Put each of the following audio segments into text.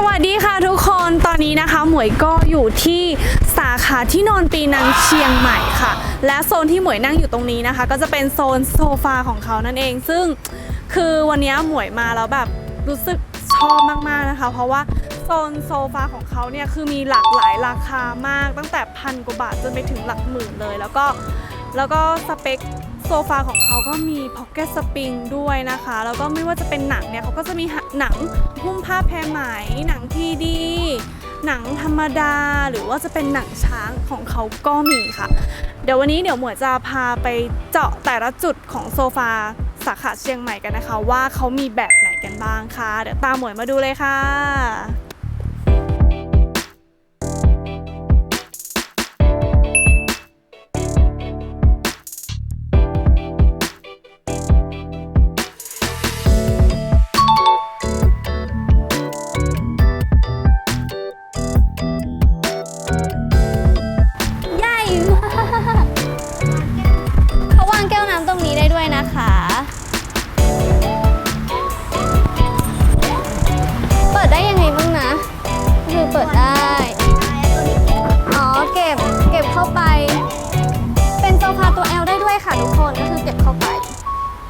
สวัสดีค่ะทุกคนตอนนี้นะคะ หมวยก็อยู่ที่สาขาที่นอนปีนังเชียงใหม่ค่ะ และโซนที่หมวยนั่งอยู่ตรงนี้นะคะ ก็จะเป็นโซนโซฟาของเขานั่นเอง ซึ่งคือวันนี้หมวยมาแล้วแบบรู้สึกชอบมากๆนะคะ เพราะว่าโซนโซฟาของเขาเนี่ยคือมีหลากหลายราคามากตั้งแต่พันกว่าบาทจนไปถึงหลักหมื่นเลย แล้วก็แล้วก็สเปค โซฟาของเขาก็มีพ็อกเก็ตสปริงด้วยนะคะ แล้วก็ไม่ว่าจะเป็นหนังเนี่ยเขาก็จะมีหนังหุ้มผ้าแพรไหม หนังทีดี หนังธรรมดา หรือว่าจะเป็นหนังช้างของเขาก็มีค่ะ เดี๋ยววันนี้เดี๋ยวหมวยจะพาไปเจาะแต่ละจุดของโซฟาสาขาเชียงใหม่กันนะคะ ว่าเขามีแบบไหนกันบ้างค่ะ เดี๋ยวตามหมวยมาดูเลยค่ะ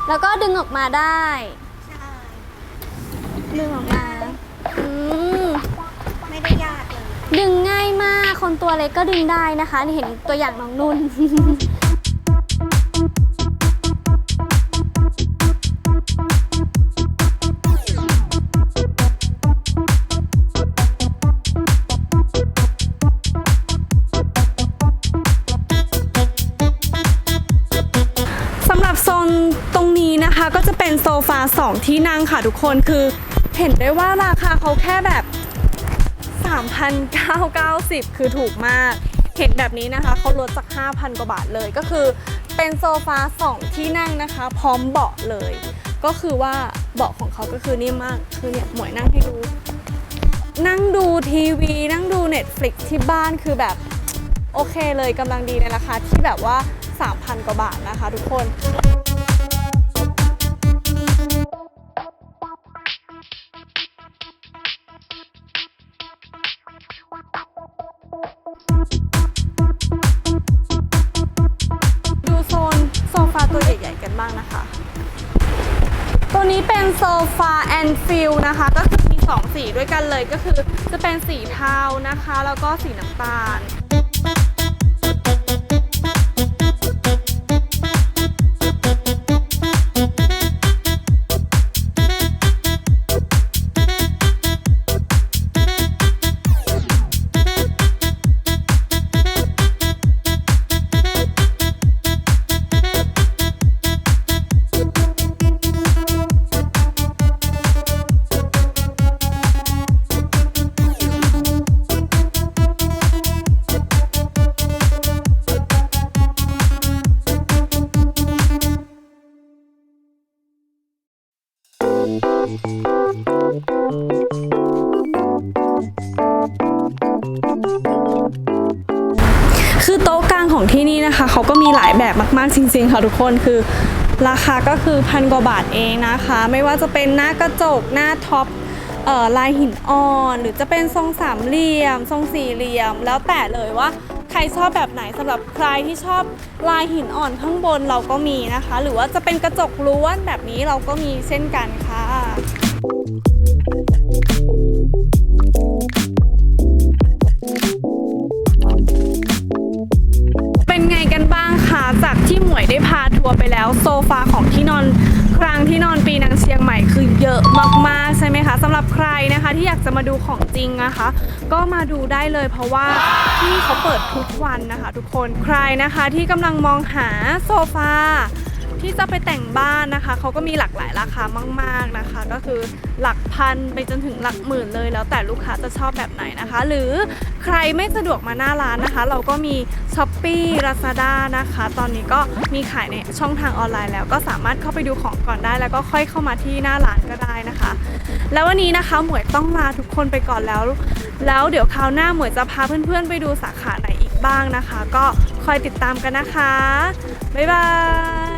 แล้วก็ดึงออกมาได้ดึงออกมา อืม ไม่ได้ยากเลย ดึงง่ายมาก คนตัวเล็กก็ดึงได้นะคะ นี่เห็นตัวอย่างน้องนุ่น ก็จะเป็นโซฟา2ที่นั่งค่ะทุกคนคือเห็นได้ว่าราคาเขาแค่แบบ 3,990 คือถูกมาก เห็นแบบนี้นะคะเขาลดจาก 5,000 กว่าบาทเลยก็คือเป็นโซฟา2ที่นั่งนะคะ พร้อมเบาะเลย ก็คือว่าเบาะของเขาก็คือนิ่มมากคือเนี่ยหมวยนั่งให้ดู นั่งดูทีวี นั่งดู Netflix ที่บ้านคือแบบโอเคเลยกำลังดีในราคาที่แบบว่า 3,000 กว่าบาทนะคะทุกคนางนะคะ ตัวนี้เป็นโซฟาแอนฟิลนะคะ ก็คือมี 2 สีด้วยกันเลยก็คือจะเป็นสีเทานะคะ แล้วก็สีน้ำตาล คือโต๊ะกลางของที่นี่นะคะ เขาก็มีหลายแบบมากๆจริงๆค่ะทุกคนคือราคาก็คือพันกว่าบาทเองนะคะ ไม่ว่าจะเป็นหน้ากระจกหน้าท็อปออลายหินอ่อน หรือจะเป็นทรงสามเหลี่ยม ทรงสี่เหลี่ยม แล้วแต่เลยว่าใครชอบแบบไหนสำหรับใครที่ชอบลายหินอ่อนข้างบนเราก็มีนะคะ หรือว่าจะเป็นกระจกล้วนแบบนี้เราก็มีเช่นกันค่ะ เป็นไงกันบ้างคะจากที่หมวยได้พาทัวร์ไปแล้วโซฟาของที่นอนครั้งที่นอนปีนังเชียงใหม่คือเยอะมากๆใช่ไหมคะสำหรับใครนะคะที่อยากจะมาดูของจริงนะคะ ก็มาดูได้เลยเพราะว่าที่นี่เขาเปิดทุกวันนะคะ ทุกคนใครนะคะที่กำลังมองหาโซฟา ที่จะไปแต่งบ้านนะคะ เขาก็มีหลากหลายราคามาก ๆนะคะ ก็คือหลักพันไปจนถึงหลักหมื่นเลยแล้วแต่ลูกค้าจะชอบแบบไหนนะคะ หรือใครไม่สะดวกมาหน้าร้านนะคะ เราก็มี s h อ p e e Lazada นะคะ ตอนนี้ก็มีขายในช่องทางออนไลน์แล้วก็สามารถเข้าไปดูของก่อนได้ แล้วก็ค่อยเข้ามาที่หน้าร้านก็ได้นะคะ แล้ววันนี้นะคะหมวยต้องลาทุกคนไปก่อนแล้ว แล้วเดี๋ยวคราวหน้าหมวยจะพาเพื่อนๆ ไปดูสาขาไหนอีกบ้างนะคะ ก็คอยติดตามกันนะคะบ๊ายบาย